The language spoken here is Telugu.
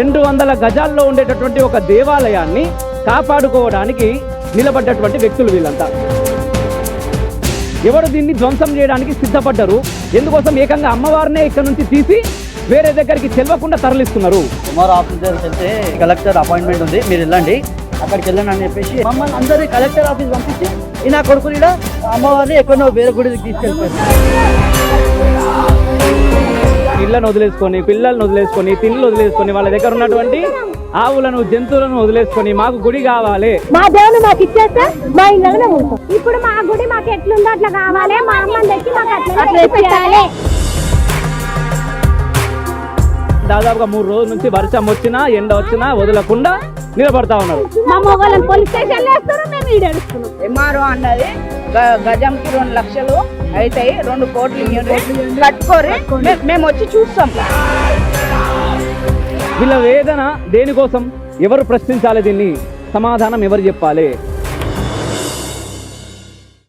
రెండు వందల గజాల్లో ఉండేటటువంటి ఒక దేవాలయాన్ని కాపాడుకోవడానికి నిలబడ్డటువంటి వ్యక్తులు వీళ్ళంతా. ఎవరు దీన్ని ధ్వంసం చేయడానికి సిద్ధపడ్డరు? ఎందుకోసం ఏకంగా అమ్మవారినే ఇక్కడ నుంచి తీసి వేరే దగ్గరికి తెలవకుండా తరలిస్తున్నారు? కుమార్ ఆఫీస్ వెళ్తే కలెక్టర్ అపాయింట్మెంట్ ఉంది మీరు వెళ్ళండి. అక్కడికి వెళ్ళండి అని చెప్పేసి మమ్మల్ని అందరి కలెక్టర్ ఆఫీస్ పంపించి ఈ నా కొడుకుని అమ్మవారిని ఎక్కడో వేరే గుడికి తీసుకెళ్ళిపోయారు. ఇళ్ళను వదిలేసుకొని పిల్లల్ని వదిలేసుకొని తిండ్లు వదిలేసుకొని వాళ్ళ దగ్గర ఉన్నటువంటి ఆవులను జంతువులను వదిలేసుకొని మాకు గుడి కావాలి. మా దేవుని మాకు ఇచ్చేస్తే మా ఇళ్ళనే ఉంటాం ఇప్పుడు మా గుడి మాకు ఎట్లుందో అట్లా కావాలి. మా అమ్మని తెచ్చి మాకు అట్లా పెట్టాలి. దాదాపుగా మూడు రోజుల నుంచి వర్షం వచ్చినా ఎండ వచ్చినా వదలకుండా నిలబడతా ఉన్నారు. మా మొగలను పోలీస్ స్టేషన్ వేస్తారు మేము ఈడేడుస్తున్నాం ఎంఆర్ఓ అన్నది. గజంకి రెండు లక్షలు అవుతాయి రెండు కోట్లు ఇవ్వండి కట్టుకోరి మేము వచ్చి చూస్తాం. వీళ్ళ వేదన దేనికోసం? ఎవరు ప్రశ్నించాలి దీన్ని? సమాధానం ఎవరు చెప్పాలి?